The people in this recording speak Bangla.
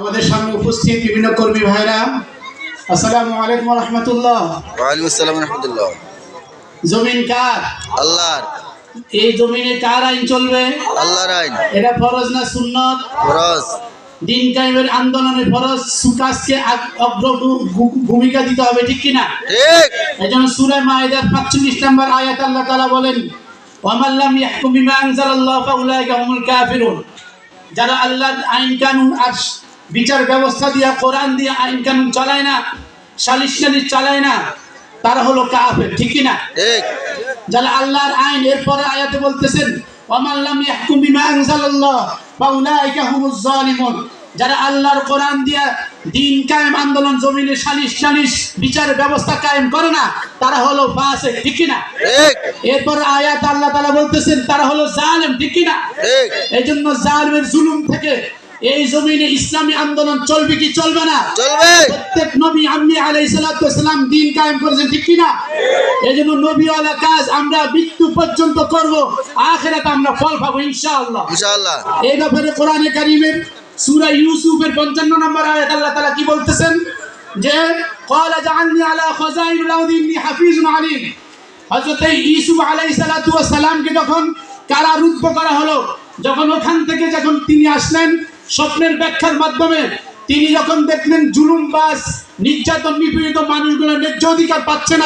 আমাদের সামনে উপস্থিত বিভিন্ন কর্মী ভাইরা আসসালামু আলাইকুম রহমতুল্লাহ। ওয়ালাইকুম আসসালাম রহমতুল্লাহ। জমিন কার? আল্লাহর। এই জমিনে কার আইন চলবে? আল্লাহর আইন। এটা ফরজ না সুন্নত? ফরজ। দিন কায়েমের আন্দোলনে ফরজ সুকাজকে অগ্র ভূমিকা দিতে হবে ঠিক কিনা? ঠিক। এই জন্য সুরে মায়েদার পাঁচচল্লিশ নম্বর আয়াত আল্লাহ তালা বলেন ওয়ামাল্লাম ইয়াহকুম বিমা আনজালাল্লাহু ফাউলাইকা হুমুল কাফিরুন। যারা আল্লাহর আইন কানুন আর বিচার ব্যবস্থা দিয়া কোরআন দিয়ে আইন কানুন চালায় না সালিশ সালিশ চালায় না তারা হলো কাফের ঠিক না? যারা আল্লাহর আইন এরপরে আয়াতে বলতেছেন ওয়ামাল্লাম ইয়াহকুম বিমা আনজালাল্লাহ ফাউলাইকা হুমুজ জালিমুন। যারা আল্লাহর কোরআন দিয়া দিন কায়েম আন্দোলন জমিনে সালিশ সালিশ বিচার ব্যবস্থা কায়েম করে না তারা হলো ফাসিক ঠিক না? এরপর আয়াত আল্লাহ তাআলা বলতেছেন তারা হলো জালেম ঠিক না? এই জন্য জালেমের জুলুম থেকে এই জমিনে ইসলামী আন্দোলন চলবে কি চলবে না চলবে প্রত্যেক নবী আম্মি আলাইহিস সালাতু ওয়াসালাম দিন কায়েম করেছেন ঠিক কি না এই জন্য নবীওয়ালা কাজ আমরা মৃত্যু পর্যন্ত করব আখিরাতে আমরা ফল পাবো ইনশাআল্লাহ ইনশাআল্লাহ এই ব্যাপারে কোরআনে কারিমের সূরা ইউসুফের 55 নম্বর আয়াত আল্লাহ তাআলা কি বলতেছেন যে قال جعلني على خزائن الارض اني حفيظ عليم হযরত ইউসুফ আলাইহিস সালাতু ওয়াস সালামকে যখন কারারুদ্ধ করা হলো যখন ওখান থেকে যখন তিনি আসলেন স্বপ্নের ব্যাখ্যার মাধ্যমে তিনি যখন দেখলেন জুলুমবাজ নির্যাতন নিপীড়িত মানুষগুলো ন্যায্য অধিকার পাচ্ছে না